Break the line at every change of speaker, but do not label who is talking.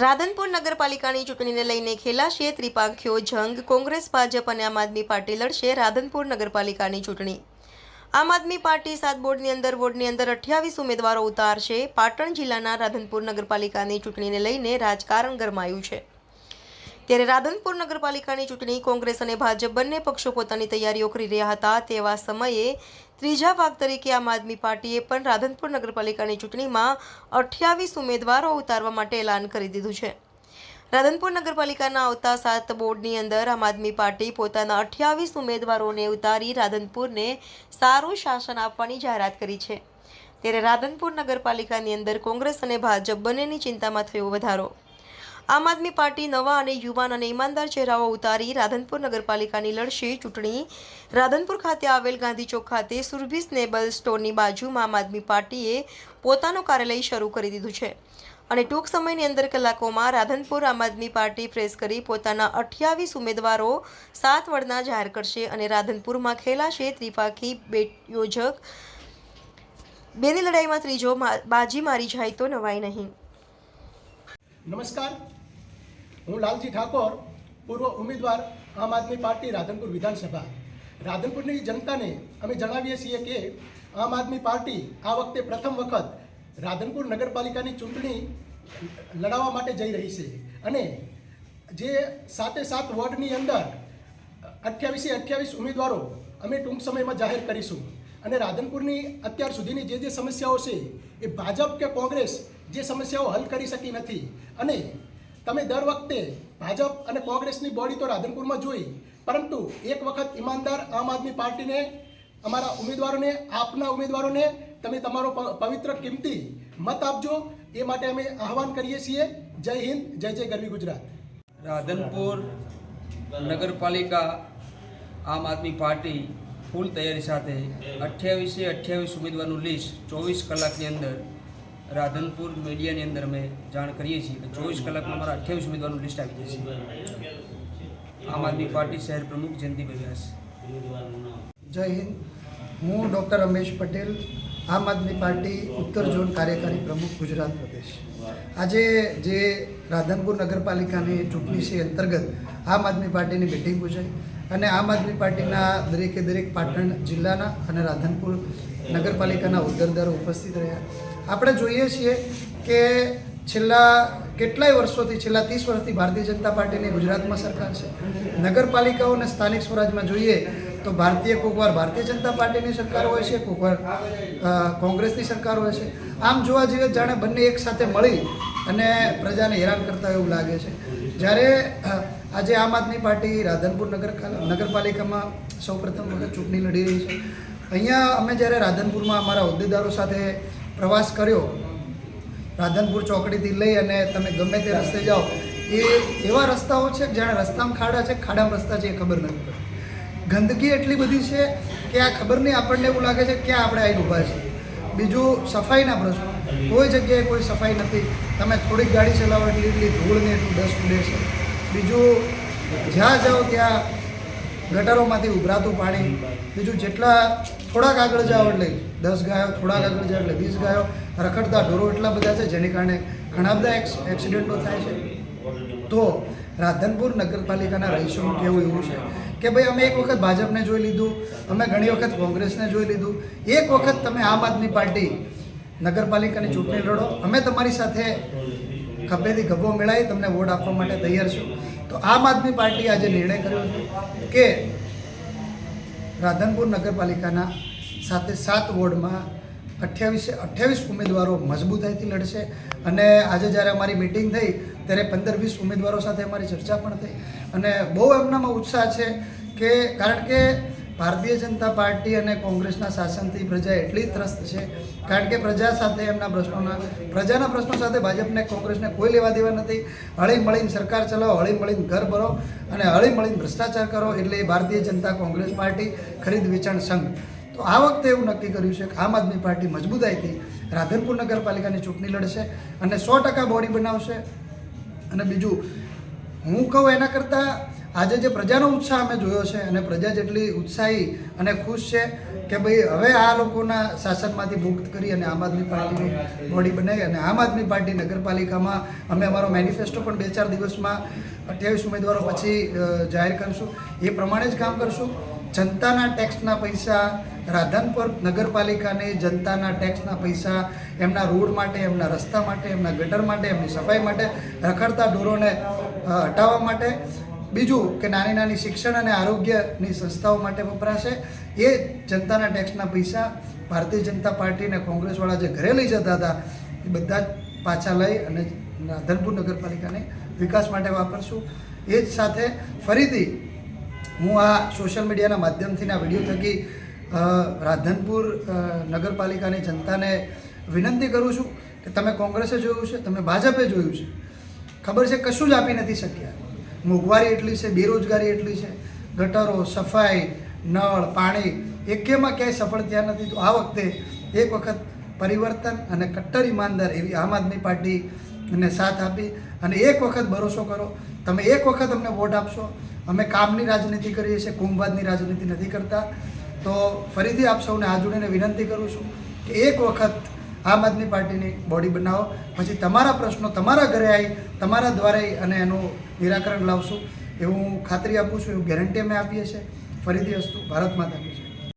રાધનપુર નગરપાલિકાની ચૂંટણીને લઈને ખેલાશે ત્રિપાંખ્યો જંગ. કોંગ્રેસ, ભાજપ અને આમ આદમી પાર્ટી લડશે રાધનપુર નગરપાલિકાની ચૂંટણી. આમ આદમી પાર્ટી સાત બોર્ડની અંદર, વોર્ડની અંદર અઠ્યાવીસ ઉમેદવારો ઉતારશે. પાટણ જિલ્લાના રાધનપુર નગરપાલિકાની ચૂંટણીને લઈને રાજકારણ ગરમાયું છે. ત્યારે રાધનપુર નગરપાલિકાની ચૂંટણી કોંગ્રેસ અને ભાજપ બંને પક્ષો પોતાની તૈયારીઓ કરી રહ્યા હતા તેવા સમયે ત્રીજા ભાગ તરીકે આમ આદમી પાર્ટીએ પણ રાધનપુર નગરપાલિકાની ચૂંટણીમાં અઠ્યાવીસ ઉમેદવારો ઉતારવા માટે એલાન કરી દીધું છે. રાધનપુર નગરપાલિકાના આવતા સાત બોર્ડની અંદર આમ આદમી પાર્ટી પોતાના અઠ્યાવીસ ઉમેદવારોને ઉતારી રાધનપુરને સારું શાસન આપવાની જાહેરાત કરી છે. ત્યારે રાધનપુર નગરપાલિકાની અંદર કોંગ્રેસ અને ભાજપ બંનેની ચિંતામાં થયો વધારો. આમ આદમી પાર્ટી નવા અને યુવાન અને ઈમાનદાર ચહેરાઓ ઉતારી રાધનપુર નગરપાલિકાની લડશે ચૂંટણી. રાધનપુર ખાતે આવેલ ગાંધી ચોક ખાતે સુરભી સ્નેબલ સ્ટોરની બાજુમાં આમ આદમી પાર્ટીએ પોતાનું કાર્યાલય શરૂ કરી દીધું છે. અને ટૂંક સમયની અંદર કલાકોમાં રાધનપુર આમ આદમી પાર્ટી પ્રેસ કરી પોતાના અઠ્યાવીસ ઉમેદવારો સાત વડના જાહેર કરશે અને રાધનપુરમાં ખેલાશે ત્રિપાખી બેટ યોજક. બેની લડાઈમાં ત્રીજો બાજી મારી જાય તો નવાઈ નહીં.
નમસ્કાર. હું લાલજી ઠાકોર, પૂર્વ ઉમેદવાર આમ આદમી પાર્ટી રાધનપુર વિધાનસભા. રાધનપુરની જનતાને અમે જણાવીએ છીએ કે આમ આદમી પાર્ટી આ વખતે પ્રથમ વખત રાધનપુર નગરપાલિકાની ચૂંટણી લડાવવા માટે જઈ રહી છે. અને જે સાતે સાત વોર્ડની અંદર અઠ્યાવીસે અઠ્યાવીસ ઉમેદવારો અમે ટૂંક સમયમાં જાહેર કરીશું. અને રાધનપુરની અત્યાર સુધીની જે જે સમસ્યાઓ છે એ ભાજપ કે કોંગ્રેસ જે સમસ્યાઓ હલ કરી શકી નથી. અને તમે દર વખતે ભાજપ અને કોંગ્રેસની બોડી તો રાધનપુરમાં જોઈ, પરંતુ એક વખત ઈમાનદાર આમ આદમી પાર્ટીને, અમારા ઉમેદવારોને, આપના ઉમેદવારોને તમે તમારો પવિત્ર કિંમતી મત આપજો. એ માટે અમે આહવાન કરીએ છીએ. જય હિન્દ, જય જય ગરવી ગુજરાત.
રાધનપુર નગરપાલિકા આમ આદમી પાર્ટી ફૂલ તૈયારી સાથે અઠ્યાવીસે અઠ્યાવીસ ઉમેદવારનું લિસ્ટ ચોવીસ કલાકની અંદર રાધનપુર મીડિયાની અંદર અમે જાણ કરીએ છીએ કે ચોવીસ કલાકમાં અમારા અઠ્યાવીસ ઉમેદવારનું લિસ્ટ આવી જશે. આમ આદમી પાર્ટી શહેર પ્રમુખ જયંતિભાઈ વ્યાસ
જય હિન્દ. હું ડૉક્ટર રમેશ પટેલ, આમ આદમી પાર્ટી ઉત્તર ઝોન કાર્યકારી પ્રમુખ ગુજરાત પ્રદેશ. આજે જે રાધનપુર નગરપાલિકાની ચૂંટણી છે અંતર્ગત આમ આદમી પાર્ટીની મિટિંગ યોજાઈ. અને આમ આદમી પાર્ટીના દરેકે દરેક પાટણ જિલ્લાના અને રાધનપુર નગરપાલિકાના હોદ્દેદારો ઉપસ્થિત રહ્યા. આપણે જોઈએ છીએ કે છેલ્લા કેટલાય વર્ષોથી, છેલ્લા ત્રીસ વર્ષથી ભારતીય જનતા પાર્ટીની ગુજરાતમાં સરકાર છે. નગરપાલિકાઓ અને સ્થાનિક સ્વરાજમાં જોઈએ તો ભારતીય કોકવાર ભારતીય જનતા પાર્ટીની સરકાર હોય છે, કોકવાર કોંગ્રેસની સરકાર હોય છે. આમ જોવા જઈએ જાણે બંને એકસાથે મળી અને પ્રજાને હેરાન કરતા એવું લાગે છે. જ્યારે આજે આમ આદમી પાર્ટી રાધનપુર નગર નગરપાલિકામાં સૌપ્રથમ વખત ચૂંટણી લડી રહી છે. અહીંયા અમે જ્યારે રાધનપુરમાં અમારા હોદ્દેદારો સાથે પ્રવાસ કર્યો, રાધનપુર ચોકડીથી લઈ અને તમે ગમે તે રસ્તે જાઓ, એ એવા રસ્તાઓ છે જાણે રસ્તામાં ખાડા છે, ખાડામાં રસ્તા છે એ ખબર નથી પડતી. ગંદકી એટલી બધી છે કે આ ખબર નહીં આપણને એવું લાગે છે ક્યાં આપણે આવીને ઊભા છીએ. બીજું સફાઈના પ્રશ્નો. કોઈ જગ્યાએ કોઈ સફાઈ નથી. તમે થોડીક ગાડી ચલાવો એટલી એટલી ધૂળ ને એટલું ડસ્ટ ઉડે છે. બીજું જ્યાં જાઓ ત્યાં ગટરોમાંથી ઉભરાતું પાણી, બીજું જેટલા થોડાક આગળ જાઓ એટલે દસ ગાયો, થોડાક આગળ જાઓ એટલે વીસ ગાયો, રખડતા ઢોરો એટલા બધા છે જેને કારણે ઘણા બધા એક્સ, એક્સિડન્ટો થાય છે. તો રાધનપુર નગરપાલિકાના રહીશોનું કહેવું એવું છે કે ભાઈ અમે એક વખત ભાજપને જોઈ લીધું, અમે ઘણી વખત કોંગ્રેસને જોઈ લીધું. એક વખત તમે આમ આદમી પાર્ટી નગરપાલિકાની ચૂંટણી લડો. અમે તમારી સાથે ખભેથી ગભો મેળાવી તમને વોટ આપવા માટે તૈયાર છું. તો આમ આદમી પાર્ટીએ આજે નિર્ણય કર્યો છે કે રાધનપુર નગરપાલિકાના સાથે સાત વોર્ડમાં અઠ્યાવીસે, અઠ્યાવીસ ઉમેદવારો મજબૂતાઈથી લડશે. અને આજે જ્યારે અમારી મિટિંગ થઈ, ત્યારે પંદર વીસ ઉમેદવારો સાથે અમારી ચર્ચા પણ થઈ. અને બહુ એમનામાં ઉત્સાહ છે કે, કારણ કે ભારતીય જનતા પાર્ટી અને કોંગ્રેસના શાસનથી પ્રજા એટલી ત્રસ્ત છે, કારણ કે પ્રજા સાથે એમના પ્રશ્નોના પ્રજાના પ્રશ્નો સાથે ભાજપને કોંગ્રેસને કોઈ લેવા દેવા નથી. હળી મળીને સરકાર ચલાવો હળી મળીને ઘર ભરો અને હળી મળીને ભ્રષ્ટાચાર કરો એટલે ભારતીય જનતા કોંગ્રેસ પાર્ટી ખરીદ વેચાણ સંઘ. તો આ વખતે એવું નક્કી કર્યું છે કે આમ આદમી પાર્ટી મજબૂતાઈથી રાધનપુર નગરપાલિકાની ચૂંટણી લડશે અને સો ટકા બોડી બનાવશે. અને બીજું, હું કહું એના કરતાં આજે જે પ્રજાનો ઉત્સાહ અમે જોયો છે અને પ્રજા જેટલી ઉત્સાહી અને ખુશ છે કે ભાઈ હવે આ લોકોના શાસનમાંથી મુક્ત કરી અને આમ આદમી પાર્ટીની બોડી બનાવી અને આમ આદમી પાર્ટી નગરપાલિકામાં અમે અમારો મેનિફેસ્ટો પણ બે ચાર દિવસમાં અઠ્યાવીસ ઉમેદવારો પછી જાહેર કરીશું. એ પ્રમાણે જ કામ કરશું. જનતાના ટેક્સના પૈસા, રાધનપુર નગરપાલિકાને જનતાના ટેક્સના પૈસા, એમના રોડ માટે, એમના રસ્તા માટે, એમના ગટર માટે, એમની સફાઈ માટે, રખડતા ઢોરોને હટાવવા માટે બીજું કે નાની નાની શિક્ષણ અને આરોગ્યની સંસ્થાઓ માટે વપરાશે. એ જનતાના ટેક્સના પૈસા ભારતીય જનતા પાર્ટી અને કોંગ્રેસવાળા જે ઘરે લઈ જતા હતા, એ બધા જ પાછા લઈ અને રાધનપુર નગરપાલિકાને વિકાસ માટે વાપરશું. એ જ સાથે ફરીથી હું આ સોશિયલ મીડિયાના માધ્યમથી આ વીડિયો થકી રાધનપુર નગરપાલિકાની જનતાને વિનંતી કરું છું કે તમે કોંગ્રેસે જોયું છે, તમે ભાજપે જોયું છે. ખબર છે, કશું જ આપી નથી શક્યા. મોંઘવારી એટલી છે, બેરોજગારી એટલી છે, ગટરો, સફાઈ, નળ, પાણી એકેમાં ક્યાંય સફળ થયા નથી. તો આ વખતે એક વખત પરિવર્તન અને કટ્ટર ઈમાનદાર એવી આમ આદમી પાર્ટીને સાથ આપી અને એક વખત ભરોસો કરો. તમે એક વખત અમને વોટ આપશો. અમે કામની રાજનીતિ કરીએ છીએ, કુંભવાદની રાજનીતિ નથી કરતા. તો ફરીથી આપ સૌને આ જોડીને વિનંતી કરું છું કે એક વખત આમ આદમી પાર્ટીની બોડી બનાવો. પછી તમારા પ્રશ્નો તમારા ઘરે આવી, તમારા દ્વારા અને એનું નિરાકરણ લાવશું. એવું ખાતરી આપું છું, એવું ગેરંટી અમે આપીએ છીએ. ફરીથી વસ્તુ ભારત માતા.